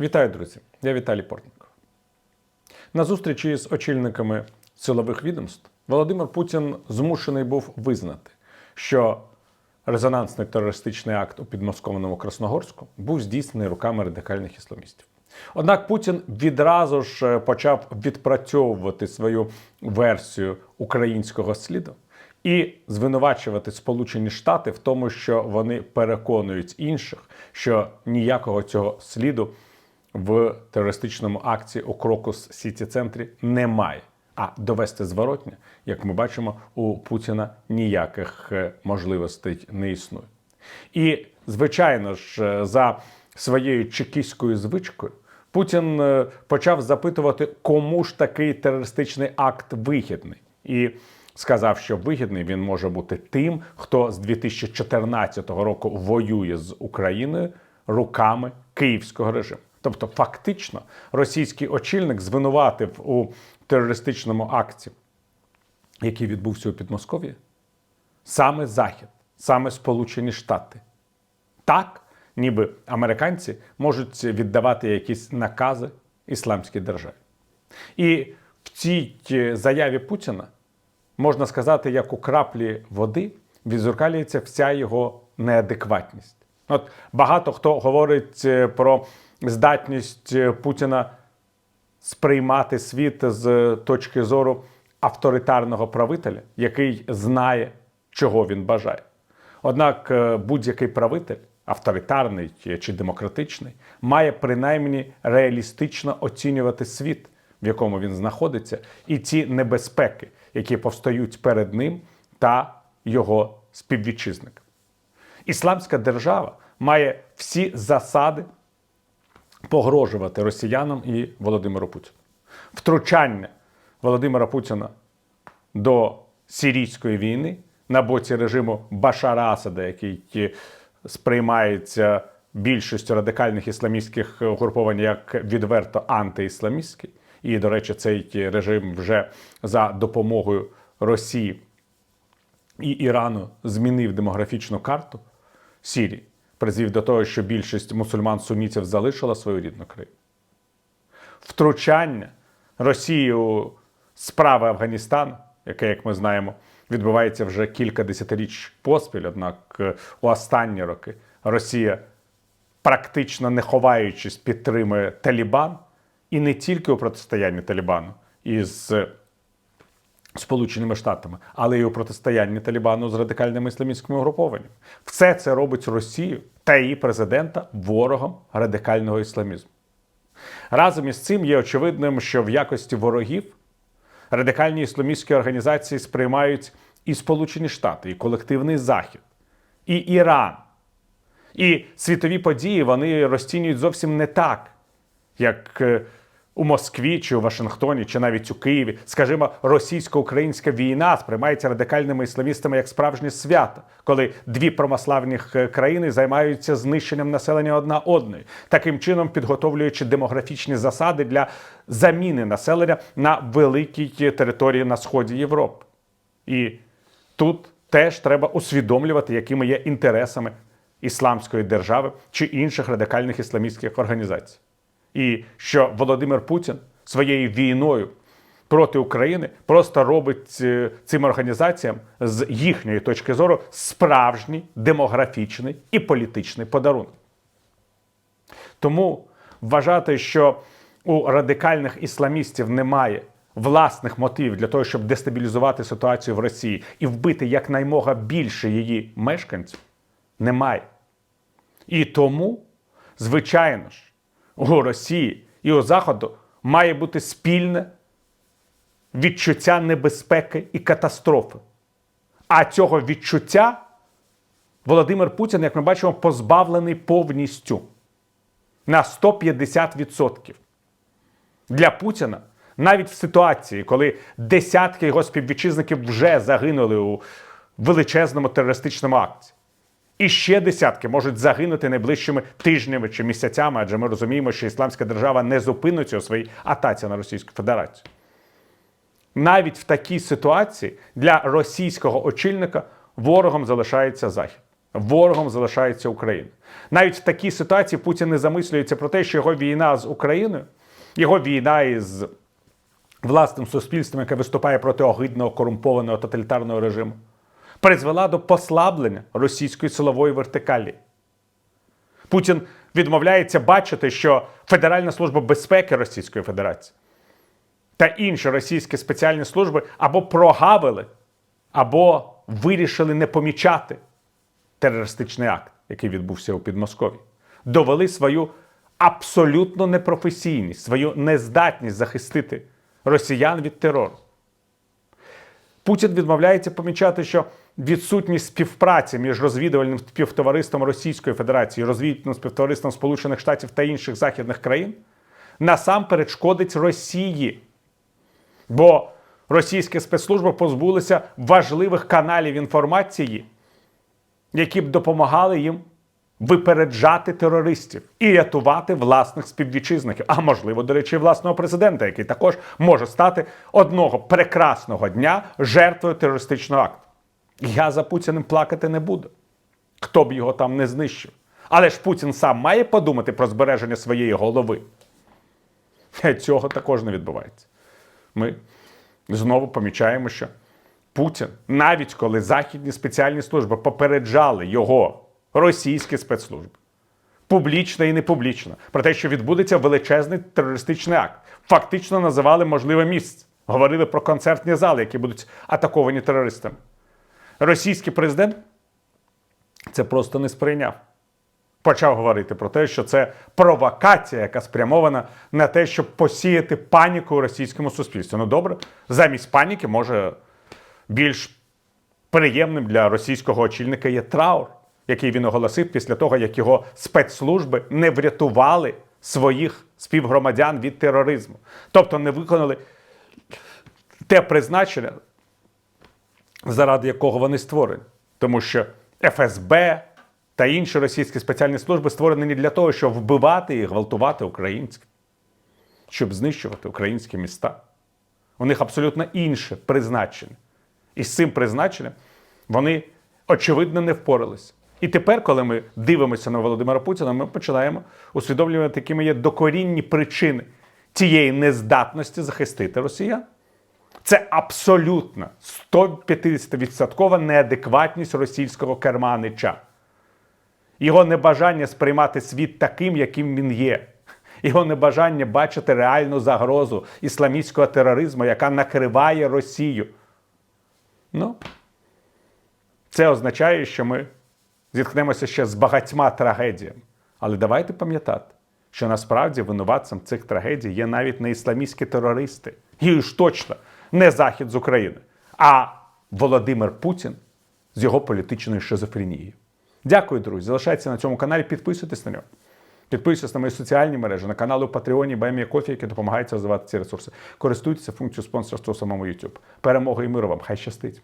Вітаю, друзі! Я Віталій Портников. На зустрічі з очільниками силових відомств Володимир Путін змушений був визнати, що резонансний терористичний акт у підмосковному Красногорську був здійснений руками радикальних ісламістів. Однак Путін відразу ж е, почав відпрацьовувати свою версію українського сліду і звинувачувати Сполучені Штати в тому, що вони переконують інших, що ніякого цього сліду в терористичному акції у Крокус Сіті центрі немає. А довести зворотня, як ми бачимо, у Путіна ніяких е, можливостей не існує. І, звичайно ж, е, за своєю чекістською звичкою Путін е, почав запитувати, кому ж такий терористичний акт вигідний. І сказав, що вигідний він може бути тим, хто з 2014 року воює з Україною руками київського режиму. Тобто, фактично, російський очільник звинуватив у терористичному акті, який відбувся у Підмосков'ї, саме Захід, саме Сполучені Штати. Так, ніби американці можуть віддавати якісь накази ісламській державі. І в цій е, заяві Путіна можна сказати, як у краплі води відзеркалюється вся його неадекватність. От багато хто говорить е, про здатність е, Путіна сприймати світ з точки зору авторитарного правителя, який знає, чого він бажає. Однак е, будь-який правитель, авторитарний чи демократичний, має принаймні реалістично оцінювати світ, в якому він знаходиться, і ті небезпеки, які повстають перед ним та його співвітчизникам. Ісламська держава має всі засади погрожувати росіянам і Володимиру Путіну. Втручання Володимира Путіна до сирійської війни на боці режиму Башара Асада, який сприймається більшістю радикальних ісламістських угруповань як відверто антиісламістський. І, до речі, цей режим вже за допомогою Росії і Ірану змінив демографічну карту Сірії, призвів до того, що більшість мусульман-сунітів залишила свою рідну країну. Втручання Росії у справи Афганістану, яке, як ми знаємо, відбувається вже кілька десятиріч поспіль, однак е, у останні роки Росія, практично не ховаючись, підтримує Талібан і не тільки у протистоянні Талібану із Сполученими Штатами, але й у протистоянні Талібану з радикальними ісламістськими угрупованнями. Все це робить Росію та її президента ворогом радикального ісламізму. Разом із цим є очевидним, що в якості ворогів радикальні ісламістські організації сприймають і Сполучені Штати, і колективний Захід, і Іран. І світові події вони розцінюють зовсім не так, як е, у Москві чи у Вашингтоні, чи навіть у Києві, скажімо, російсько-українська війна сприймається радикальними ісламістами як справжнє свято, коли дві промославних е, країни займаються знищенням населення одна одної, таким чином підготовлюючи демографічні засади для заміни населення на великій території на сході Європи. І тут теж треба усвідомлювати, якими є інтересами ісламської держави чи інших радикальних ісламістських організацій і що Володимир Путін своєю війною проти України просто робить е, цим організаціям з їхньої точки зору справжній демографічний і політичний подарунок. Тому вважати, що у радикальних ісламістів немає власних мотивів для того, щоб дестабілізувати ситуацію в Росії і вбити якнаймога більше її мешканців, немає. І тому, звичайно ж, у Росії і у Заходу має бути спільне відчуття небезпеки і катастрофи. А цього відчуття Володимир Путін, як ми бачимо, позбавлений повністю на 150%. Для Путіна навіть в ситуації, коли десятки його співвітчизників вже загинули у величезному терористичному акті. І ще десятки можуть загинути найближчими тижнями чи місяцями, адже ми розуміємо, що Ісламська держава не зупиниться у своїй атаці на Російську Федерацію. Навіть в такій ситуації для російського очільника ворогом залишається Захід. ворогом залишається Україна. Навіть в такій ситуації Путін не замислюється про те, що його війна з Україною, його війна із власним суспільством, яке виступає проти огидного корумпованого тоталітарного режиму, призвела до послаблення російської силової вертикалі. Путін відмовляється бачити, що Федеральна служба безпеки Російської Федерації та інші російські спеціальні служби або прогавили, або вирішили не помічати терористичний акт, який відбувся у Підмосков'ї. Довели свою абсолютну непрофесійність, свою нездатність захистити росіян від терору. Путін відмовляється помічати, що відсутність співпраці між розвідувальним співтовариством Російської Федерації, розвідувальним співтовариством Сполучених Штатів та інших західних країн насамперед шкодить Росії. Бо російські спецслужби позбулися важливих каналів інформації, які б допомагали їм випереджати терористів і рятувати власних співвітчизників, а можливо, до речі, власного президента, який також може стати одного прекрасного дня жертвою терористичного акту. Я за Путіним плакати не буду, хто б його там не знищив. Але ж Путін сам має подумати про збереження своєї голови. Цього також не відбувається. Ми знову помічаємо, що Путін, навіть коли західні спеціальні служби попереджали його російські спецслужби, публічно і непублічно, про те, що відбудеться величезний терористичний акт, фактично називали можливе місце, говорили про концертні зали, які будуть атаковані терористами. Російський президент це просто не сприйняв почав говорити про те, що це провокація, яка спрямована на те, щоб посіяти паніку у російському суспільстві. Ну добре, замість паніки може більш приємним для російського очільника є траур, який він оголосив після того, як його спецслужби не врятували своїх співгромадян від тероризму, тобто не виконали те призначення, заради якого вони створені. Тому що ФСБ та інші російські спеціальні служби створені не для того, щоб вбивати і гвалтувати українців, щоб знищувати українські міста. У них абсолютно інше призначення. І з цим призначенням вони, очевидно, не впоралися. І тепер, коли ми дивимося на Володимира Путіна, ми починаємо усвідомлювати, якими є докорінні причини цієї нездатності захистити росіян. Це абсолютна 150% неадекватність російського керманича. Його небажання сприймати світ таким, яким він є. Його небажання бачити реальну загрозу ісламістського тероризму, яка накриває Росію. Ну, це означає, що ми зіткнемося ще з багатьма трагедіями. Але давайте пам'ятати, що насправді винуватцем цих трагедій є навіть не ісламістські терористи, і ж точно не Захід з України, а Володимир Путін з його політичною шизофренією. Дякую, друзі. Залишайтеся на цьому каналі, підписуйтесь на нього. Підписуйтесь на мої соціальні мережі, на канали у Патреоні, Баймія Кофі, які допомагають розвивати ці ресурси. Користуйтеся функцією спонсорства у самому YouTube. Перемоги і миру вам! Хай щастить!